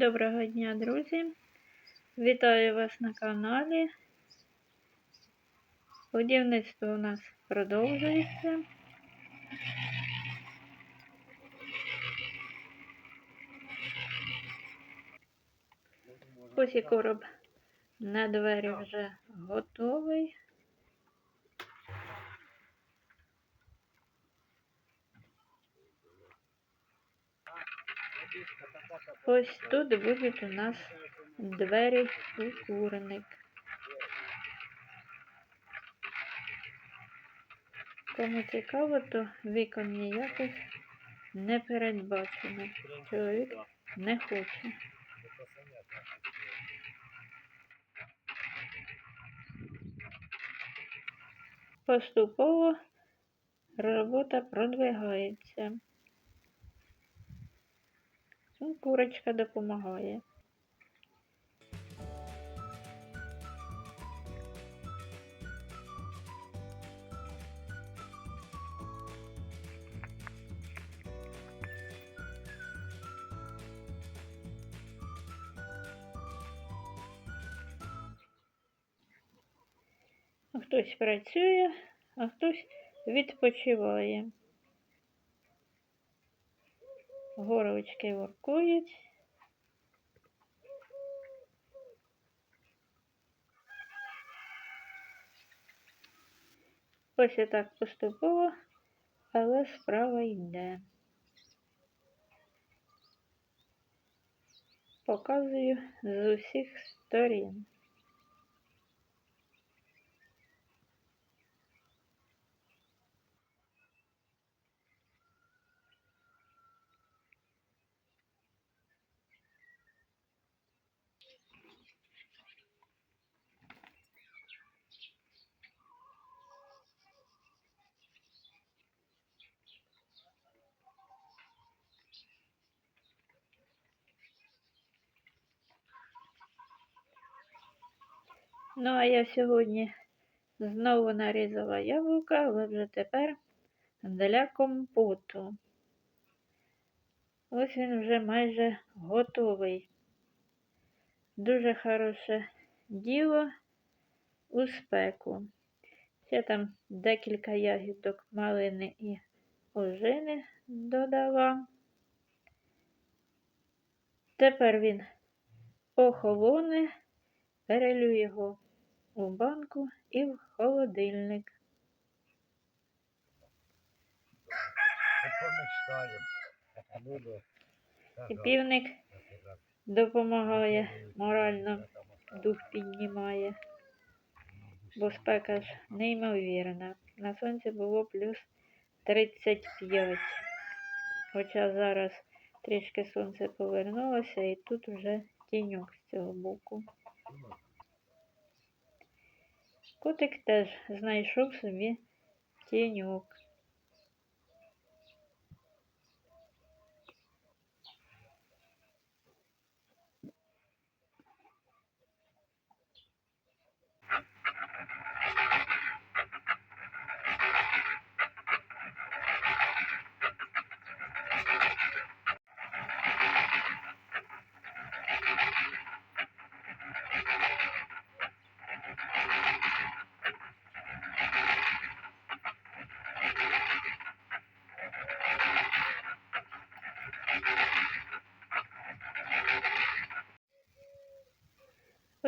Доброго дня, друзі! Вітаю вас на каналі. Будівництво у нас продовжується. Ось і короб на двері вже готовий. Ось тут будуть у нас двері у курник. Кому цікаво, то вікон ніяких не передбачено. Чоловік не хоче. Поступово робота продвигається. Ну, Курочка допомагає. Хтось працює, а хтось відпочиває. Горовички воркують. Ось і так поступово, але справа йде. Показую з усіх сторін. Ну, а я сьогодні знову нарізала яблука, але вже тепер для компоту. Ось він вже майже готовий. Дуже хороше діло у спеку. Ще там декілька ягідок малини і ожини додала. Тепер він охолоне, перелю його у банку і в холодильник. І півник допомагає морально, дух піднімає, бо спека ж неймовірна. На сонці було плюс 35. Хоча зараз трішки сонце повернулося і тут вже тіньок з цього боку. Котик теж знайшов собі тіньок.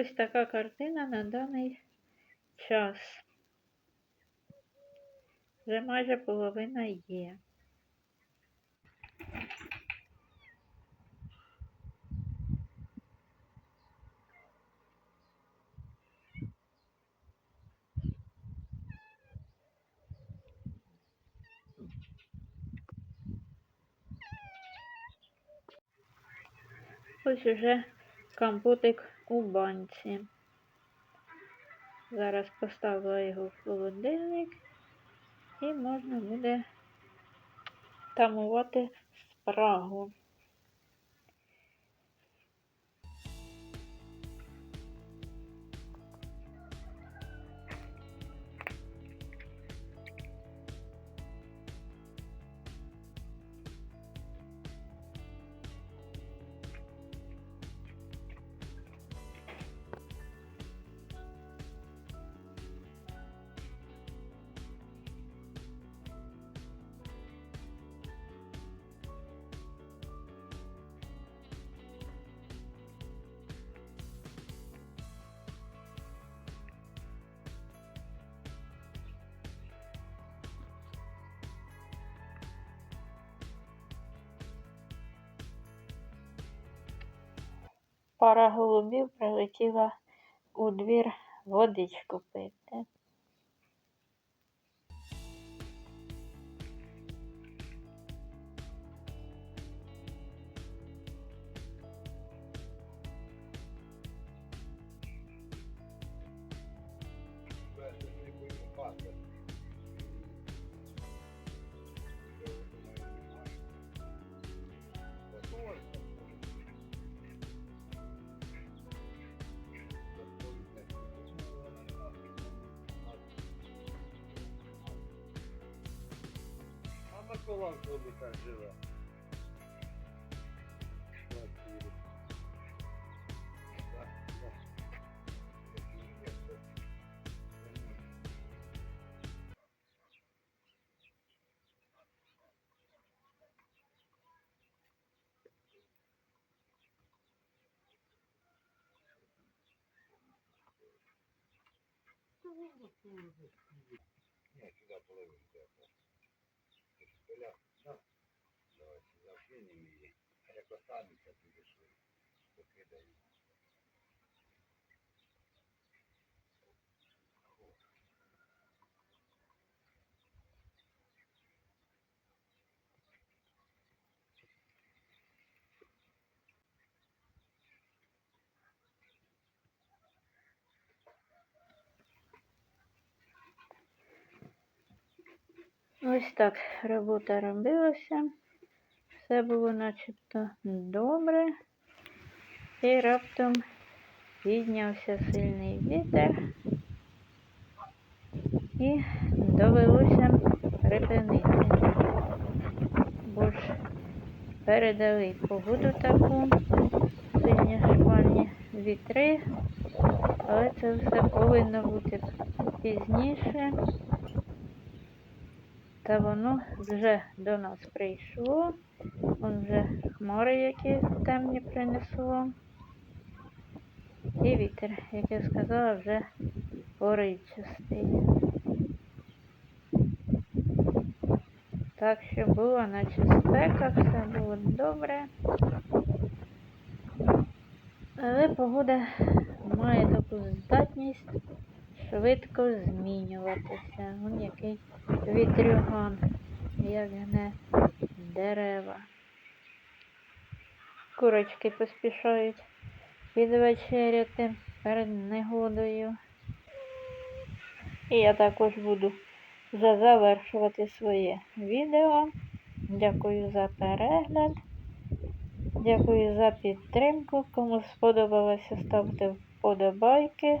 Ось така картина на даний час. Вже майже половина є. Ось уже компотик у банці. Зараз поставила його в холодильник і можна буде тамувати спрагу. Пара голубів прилетіла у двір водичку пити. А Микола в клубі так живе. Квартирі. Так, так. Ні, сюди половину сюди кинемо її. А як останеться, підеш покидаю. Ось так робота робилася. Все було начебто добре. І раптом піднявся сильний вітер. І довелося припинити. Бо ж передали погоду таку, сильні шквальні вітри, але це все повинно бути пізніше. Та воно вже до нас прийшло. Вон вже хмари які темні принесло. І вітер, як я сказала, вже поривчастий. Так що було наче спека, все було добре. Але погода має таку здатність швидко змінюватися. Вон який вітрюган, як гне дерева. Курочки поспішають відвечеряти перед негодою. І я також буду завершувати своє відео. Дякую за перегляд. Дякую за підтримку. Кому сподобалося, ставте вподобайки.